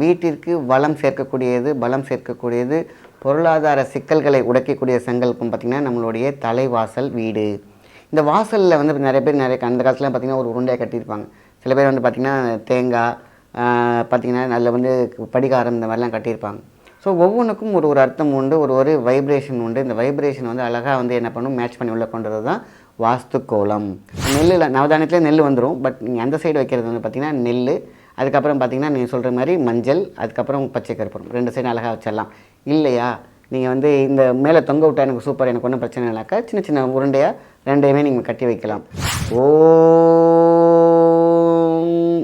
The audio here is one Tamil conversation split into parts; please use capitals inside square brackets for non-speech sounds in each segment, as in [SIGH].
வீட்டிற்கு வளம் சேர்க்கக்கூடியது பலம் சேர்க்கக்கூடியது பொருளாதார சிக்கல்களை உடைக்கக்கூடிய சங்கல்பம் பார்த்திங்கன்னா நம்மளுடைய தலைவாசல் வீடு. இந்த வாசலில் வந்து நிறைய பேர் நிறைய அந்த காலத்தில் பார்த்திங்கன்னா ஒரு உருண்டையாக கட்டியிருப்பாங்க. சில பேர் வந்து பார்த்திங்கன்னா தேங்காய் பார்த்திங்கன்னா அதில் வந்து படிகாரம் இந்த மாதிரிலாம் கட்டியிருப்பாங்க. ஸோ ஒவ்வொன்றுக்கும் ஒரு ஒரு அர்த்தம் உண்டு ஒரு ஒரு வைப்ரேஷன் உண்டு. இந்த வைப்ரேஷன் வந்து அழகாக வந்து என்ன பண்ணும் மேட்ச் பண்ணி உள்ள கொண்டது தான் வாஸ்து கோலம் நெல்லில் நவதானியத்தில் நெல் வந்துடும் பட் நீங்கள் அந்த சைடு வைக்கிறது வந்து பார்த்திங்கன்னா நெல் அதுக்கப்புறம் பார்த்தீங்கன்னா நீங்கள் சொல்கிற மாதிரி மஞ்சள் அதுக்கப்புறம் பச்சை கருப்பூரம். ரெண்டு சைடு அழகாக வச்சிடலாம். இல்லையா? நீங்கள் வந்து இந்த மேலே தொங்க விட்டா எனக்கு சூப்பர் எனக்கு ஒன்றும் பிரச்சனை இல்லைக்கா சின்ன சின்ன உருண்டையாக ரெண்டையுமே நீங்கள் கட்டி வைக்கலாம். ஓம்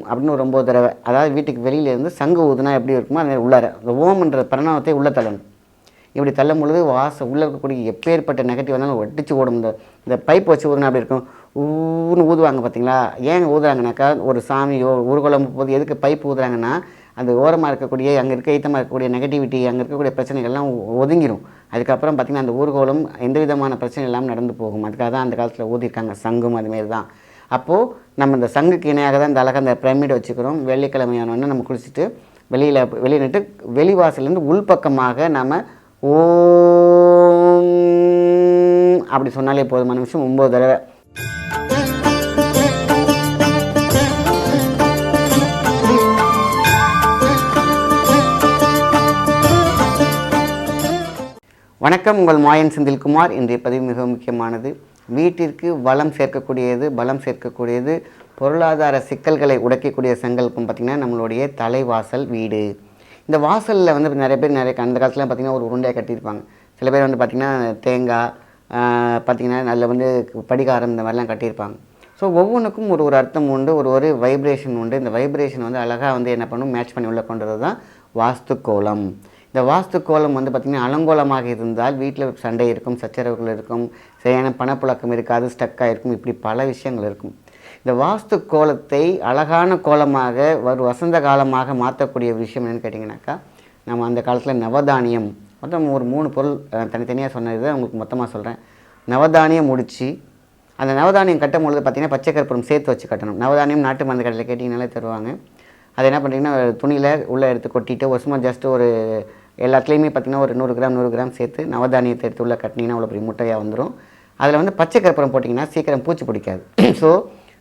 அப்படின்னு ஒரு ஒம்பது தடவை. அதாவது வீட்டுக்கு வெளியிலேருந்து சங்கு ஊதுனா எப்படி இருக்குமோ அது உள்ளார அந்த ஓம்ன்ற பிரணவத்தை உள்ள தள்ளணும். இப்படி தள்ளும் பொழுது வாச உள்ளே இருக்கக்கூடிய எப்பேற்பட்ட நெகட்டிவ் வந்தாலும் ஒட்டிச்சு ஓடும். இந்த இந்த பைப் வச்சு ஊதுனா அப்படி இருக்கும்? ஊன்னு ஊதுவாங்க பார்த்தீங்களா ஏன் ஊதுறாங்கனாக்கா ஒரு சாமியோ ஊர்வலம் போது எதுக்கு பைப் ஊதுறாங்கன்னா அந்த ஓரமாக இருக்கக்கூடிய அங்கே இருக்க ஈத்தமாக இருக்கக்கூடிய நெகட்டிவிட்டி அங்கே இருக்கக்கூடிய பிரச்சனைகள்லாம் ஒதுங்கிடும் அதுக்கப்புறம் பார்த்திங்கன்னா அந்த ஊர்கோலம் எந்த விதமான பிரச்சனை இல்லாமல் நடந்து போகும். அதுக்காக தான் அந்த காலத்தில் ஊதிருக்காங்க சங்கும் அதுமாரி தான். அப்போது நம்ம இந்த சங்குக்கு இணையாக தான் இந்த அழகாக அந்த பிரமிட் வச்சுக்கிறோம். வெள்ளிக்கிழமையானோன்னு நம்ம குளிச்சுட்டு வெளியில் வெளியே நின்று வெளிவாசலேருந்து உள்பக்கமாக நம்ம ஓ அப்படி சொன்னாலே போதுமான நிமிஷம் ஒம்பது தடவை வணக்கம். உங்கள் மாயன் செந்தில்குமார். இன்றைய பதிவு மிக முக்கியமானது. வீட்டிற்கு வளம் சேர்க்கக்கூடியது பலம் சேர்க்கக்கூடியது பொருளாதார சிக்கல்களை உடைக்கக்கூடிய சங்கல்பம் பார்த்திங்கன்னா நம்மளுடைய தலைவாசல் வீடு. இந்த வாசலில் வந்து நிறைய பேர் நிறைய அந்த காலத்தில் பார்த்திங்கன்னா ஒரு உருண்டையாக கட்டியிருப்பாங்க. சில பேர் வந்து பார்த்திங்கன்னா தேங்காய் பார்த்திங்கன்னா அதில் வந்து படிகாரம் இந்த மாதிரிலாம் கட்டியிருப்பாங்க. ஸோ ஒவ்வொன்றுக்கும் ஒரு ஒரு அர்த்தம் உண்டு ஒரு ஒரு வைப்ரேஷன் உண்டு. இந்த வைப்ரேஷன் வந்து அழகாக வந்து என்ன பண்ணும்? மேட்ச் பண்ணி உள்ள கொண்டது தான் வாஸ்து கோலம் இந்த வாஸ்து கோலம் வந்து பார்த்திங்கன்னா அலங்கோலமாக இருந்தால் வீட்டில் சண்டை இருக்கும் சச்சரவுகள் இருக்கும் சரியான பணப்புழக்கம் இருக்காது ஸ்டக்காக இருக்கும் இப்படி பல விஷயங்கள் இருக்கும். இந்த வாஸ்து கோலத்தை அழகான கோலமாக ஒரு வசந்த காலமாக மாற்றக்கூடிய விஷயம் என்னென்னு கேட்டிங்கனாக்கா நம்ம அந்த காலத்தில் நவதானியம் மொத்தம் ஒரு மூணு பொருள் தனித்தனியாக சொன்னது தான் உங்களுக்கு மொத்தமாக சொல்கிறேன் நவதானியம் முடித்து அந்த நவதானியம் கட்டும் பொழுது பார்த்தீங்கன்னா பச்சை கற்பூரம் சேர்த்து வச்சு கட்டணும். நவதானியம் நாட்டு மருந்து கடையில் கேட்டிங்கனாலே தருவாங்க. அது என்ன பண்ணுறீங்கன்னா துணியில் உள்ளே எடுத்து கொட்டிட்டு ஒரு சும்மா ஜஸ்ட்டு ஒரு எல்லாத்துலேயுமே பார்த்தீங்கன்னா ஒரு நூறு கிராம் நூறு கிராம் சேர்த்து நவதானியத்தை எடுத்து உள்ளே கட்டினீங்கன்னா அவ்வளோ பெரிய முட்டையாக வந்துடும் அதில் வந்து பச்சை கற்பூரம் போட்டிங்கன்னா சீக்கிரம் பூச்சி பிடிக்காது. [CLEARS THROAT] ஸோ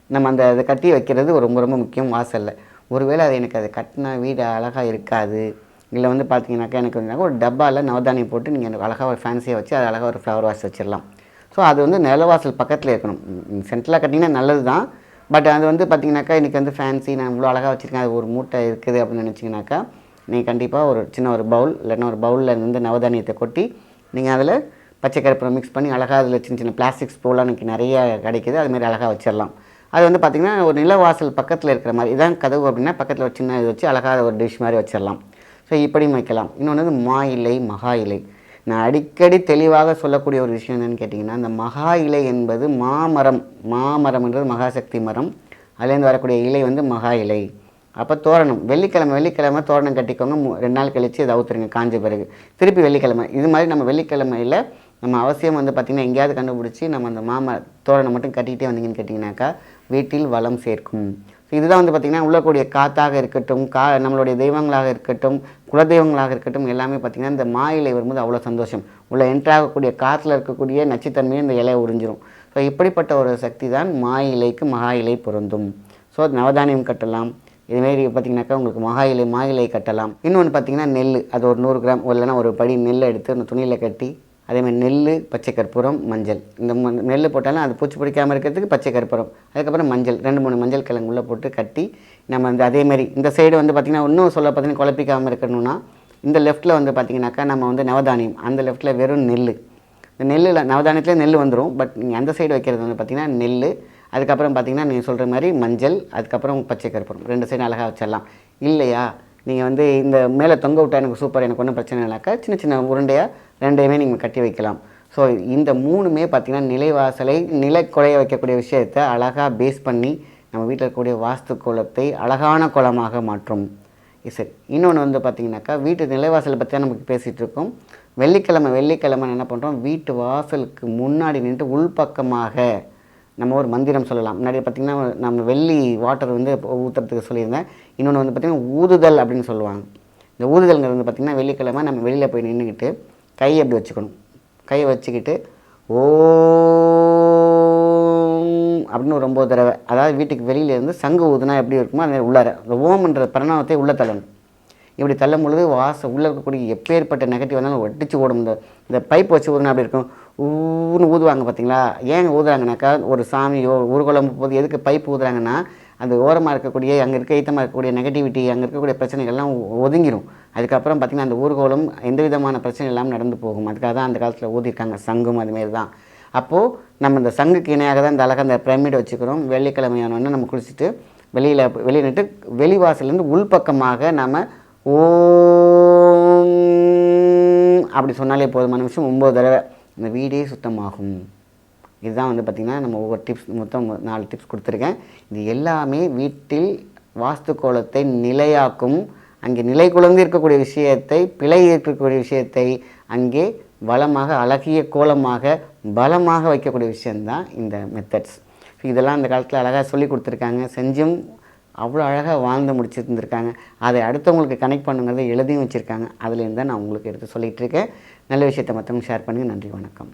நம்ம அந்த அதை கட்டி வைக்கிறது ஒரு ரொம்ப ரொம்ப முக்கியம் வாசலில். ஒருவேளை அது எனக்கு அதை கட்டினா வீடு அழகாக இருக்காது. இல்லை வந்து பார்த்தீங்கன்னாக்கா எனக்கு வந்து ஒரு டப்பாவில் நவதானியம் போட்டு நீங்கள் எனக்கு அழகாக ஒரு ஃபேன்சியாக வச்சு அது அழகாக ஒரு ஃப்ளவர் வாஷ் வச்சிடலாம். ஸோ அது வந்து நிலவாசல் பக்கத்தில் இருக்கணும். சென்ட்ரலாக கட்டிங்கன்னா நல்லது தான் பட் அது வந்து பார்த்தீங்கன்னாக்கா இன்றைக்கி வந்து ஃபேன்சி நான் இவ்வளோ அழகாக வச்சுருக்கேன். அது ஒரு மூட்டை இருக்குது அப்படின்னு நினச்சிங்கனாக்கா நீங்கள் கண்டிப்பாக ஒரு சின்ன ஒரு பவுல் இல்லைன்னா ஒரு பவுலில் இருந்து நவதானியத்தை கொட்டி நீங்கள் அதில் பச்சை கருப்பூரம் மிக்ஸ் பண்ணி அழகாக அதில் சின்ன சின்ன பிளாஸ்டிக் ஸ்பூலாம் எனக்கு நிறைய கிடைக்கிது. அதுமாரி அழகாக வச்சிடலாம். அது வந்து பார்த்திங்கன்னா ஒரு நிலவாசல் பக்கத்தில் இருக்கிற மாதிரி இதான் கதவு அப்படின்னா பக்கத்தில் ஒரு சின்ன இது வச்சு அழகாக ஒரு டிஷ் மாதிரி வச்சிடலாம். ஸோ இப்படியும் வைக்கலாம். இன்னொன்று வந்து மா இலை மகா இலை. நான் அடிக்கடி தெளிவாக சொல்லக்கூடிய ஒரு விஷயம் என்னென்னு கேட்டிங்கன்னா இந்த மகா இலை என்பது மாமரம் மாமரம்ன்றது மகாசக்தி மரம். அதுலேருந்து வரக்கூடிய இலை வந்து மகா இலை. அப்போ தோரணம். வெள்ளிக்கிழமை வெள்ளிக்கிழமை தோரணம் கட்டிக்கோங்க. ரெண்டு நாள் கழித்து இதை அவுத்துருங்க காஞ்ச பிறகு. திருப்பி வெள்ளிக்கிழமை. இது மாதிரி நம்ம வெள்ளிக்கிழமையில் நம்ம அவசியம் வந்து பார்த்திங்கன்னா எங்கேயாவது கண்டுபிடிச்சி நம்ம அந்த மாம தோரணம் மட்டும் கட்டிக்கிட்டே வந்தீங்கன்னு கேட்டிங்கனாக்கா வீட்டில் வளம் சேர்க்கும். ஸோ இதுதான் வந்து பார்த்திங்கன்னா உள்ளக்கூடிய காத்தாக இருக்கட்டும் கா நம்மளுடைய தெய்வங்களாக இருக்கட்டும் குலதெய்வங்களாக இருக்கட்டும் எல்லாமே பார்த்திங்கன்னா இந்த மா இலை வரும்போது அவ்வளோ சந்தோஷம். உள்ள என்ட்ராகக்கூடிய காற்றுல இருக்கக்கூடிய நச்சுத்தன்மையை இந்த இலையை உறிஞ்சிரும். ஸோ இப்படிப்பட்ட ஒரு சக்தி தான் மா இலைக்கு மகா இலை பொருந்தும். ஸோ நவதானியம் கட்டலாம். இதுமாரி பார்த்தீங்கன்னாக்கா உங்களுக்கு மகா இலை மா இலை கட்டலாம். இன்னொன்று பார்த்தீங்கன்னா நெல் அது ஒரு நூறு கிராம் இல்லைன்னா ஒரு படி நெல் எடுத்து அந்த துணியில் கட்டி அதேமாதிரி நெல் பச்சை கற்பூரம் மஞ்சள். இந்த நெல் போட்டாலும் அது பூச்சி பிடிக்காமல் இருக்கிறதுக்கு பச்சை கற்பூரம். அதுக்கப்புறம் மஞ்சள். ரெண்டு மூணு மஞ்சள் கிழங்கு உள்ளே போட்டு கட்டி நம்ம வந்து அதேமாரி இந்த சைடு வந்து பார்த்திங்கன்னா இன்னும் சொல்ல பார்த்தீங்கன்னா குழப்பிக்காமல் இருக்கணும்னா இந்த லெஃப்ட்டில் வந்து பார்த்திங்கனாக்கா நம்ம வந்து நவதானியம். அந்த லெஃப்ட்டில் வெறும் நெல் இந்த நெல்லில் நவதானியத்தில் நெல் வந்துடும் பட் நீங்கள் அந்த சைடு வைக்கிறது வந்து பார்த்திங்கன்னா நெல் அதுக்கப்புறம் பார்த்தீங்கன்னா நீங்கள் சொல்கிற மாதிரி மஞ்சள் அதுக்கப்புறம் பச்சை கருப்பூரம். ரெண்டு சைடு அழகாக வச்சிடலாம். இல்லையா? நீங்கள் வந்து இந்த மேலே தொங்க விட்டா எனக்கு சூப்பர் எனக்கு ஒன்றும் பிரச்சனை இல்லைனாக்கா சின்ன சின்ன உருண்டையாக ரெண்டையுமே நீங்கள் கட்டி வைக்கலாம். ஸோ இந்த மூணுமே பார்த்திங்கன்னா நிலைவாசலை நிலை குறைய வைக்கக்கூடிய விஷயத்தை அழகாக பேஸ் பண்ணி நம்ம வீட்டில் இருக்கக்கூடிய வாஸ்து கோலத்தை அழகான கோலமாக மாற்றும். சரி இன்னொன்று வந்து பார்த்திங்கனாக்கா வீட்டு நிலைவாசலை பற்றி தான் நமக்கு பேசிகிட்டு இருக்கோம். வெள்ளிக்கிழமை வெள்ளிக்கிழமை என்ன பண்ணுறோம் வீட்டு வாசலுக்கு முன்னாடி நின்று உள்பக்கமாக நம்ம ஒரு மந்திரம் சொல்லலாம். முன்னாடி பார்த்திங்கன்னா நம்ம வெள்ளி வாட்டர் வந்து ஊற்றுறதுக்கு சொல்லியிருந்தேன். இன்னொன்று வந்து பார்த்திங்கன்னா ஊதுதல் அப்படின்னு சொல்லுவாங்க. இந்த ஊதுதல்ங்கிறது வந்து பார்த்திங்கன்னா வெள்ளிக்கிழமை நம்ம வெளியில் போய் நின்றுக்கிட்டு கையை அப்படி வச்சுக்கணும். கையை வச்சுக்கிட்டு ஓம் அப்படின்னு ஒரு ஒம்பது தடவை. அதாவது வீட்டுக்கு வெளியிலேருந்து சங்கு ஊதுனா எப்படி இருக்குமோ அது மாதிரி உள்ளார அந்த ஓம்ன்ற பிரணவத்தை உள்ளே தள்ளணும். இப்படி தள்ளும் பொழுது வாச உள்ளே இருக்கக்கூடிய எப்பேற்பட்ட நெகட்டிவ் வந்தாலும் ஒட்டிச்சு ஓடும் இந்த இந்த பைப் வச்சு ஊதுனா அப்படி இருக்கும்? ஊன்னு ஊதுவாங்க பார்த்தீங்களா ஏன் ஊதுறாங்கனாக்கா ஒரு சாமியோ ஊர்வலம் போது எதுக்கு பைப் ஊதுறாங்கன்னா அந்த ஓரமாக இருக்கக்கூடிய அங்கே இருக்க ஈத்தமாக இருக்கக்கூடிய நெகட்டிவிட்டி அங்கே இருக்கக்கூடிய பிரச்சனைகள்லாம் ஒதுங்கிடும் அதுக்கப்புறம் பார்த்திங்கன்னா அந்த ஊர்கோலம் எந்த விதமான பிரச்சனை இல்லாமல் நடந்து போகும். அதுக்காக தான் அந்த காலத்தில் ஊதிருக்காங்க சங்கும் அதுமாரி தான். அப்போது நம்ம இந்த சங்குக்கு இணையாக தான் இந்த அழகாக அந்த பிரமிடை வச்சுக்கிறோம். வெள்ளிக்கிழமையானோன்னு நம்ம குளிச்சுட்டு வெளியில் வெளியே வெளிவாசலேருந்து உள்பக்கமாக நம்ம ஓம். அப்படி சொன்னாலே போதுமான விஷயம் ஒம்பது தடவை. இந்த வீடே சுத்தமாகும். இதுதான் வந்து பார்த்திங்கன்னா நம்ம ஒவ்வொரு டிப்ஸ் மொத்தம் நாலு டிப்ஸ் கொடுத்துருக்கேன். இது எல்லாமே வீட்டில் வாஸ்து கோலத்தை நிலையாக்கும். அங்கே நிலை குழந்து இருக்கக்கூடிய விஷயத்தை பிழை இருக்கக்கூடிய விஷயத்தை அங்கே வளமாக அழகிய கோலமாக பலமாக வைக்கக்கூடிய விஷயந்தான் இந்த மெத்தட்ஸ் இதெல்லாம் அந்த காலத்தில் அழகாக சொல்லி கொடுத்துருக்காங்க. செஞ்சும் அவ்வளோ அழகாக வாழ்ந்து முடிச்சிருந்துருக்காங்க. அதை அடுத்தவங்களுக்கு கனெக்ட் பண்ணுங்கிறத எழுதியும் வச்சுருக்காங்க. அதுலேருந்து தான் நான் உங்களுக்கு எடுத்து சொல்லிகிட்ருக்கேன் நல்ல விஷயத்தை மற்றவங்க ஷேர் பண்ணுங்கள் நன்றி வணக்கம்.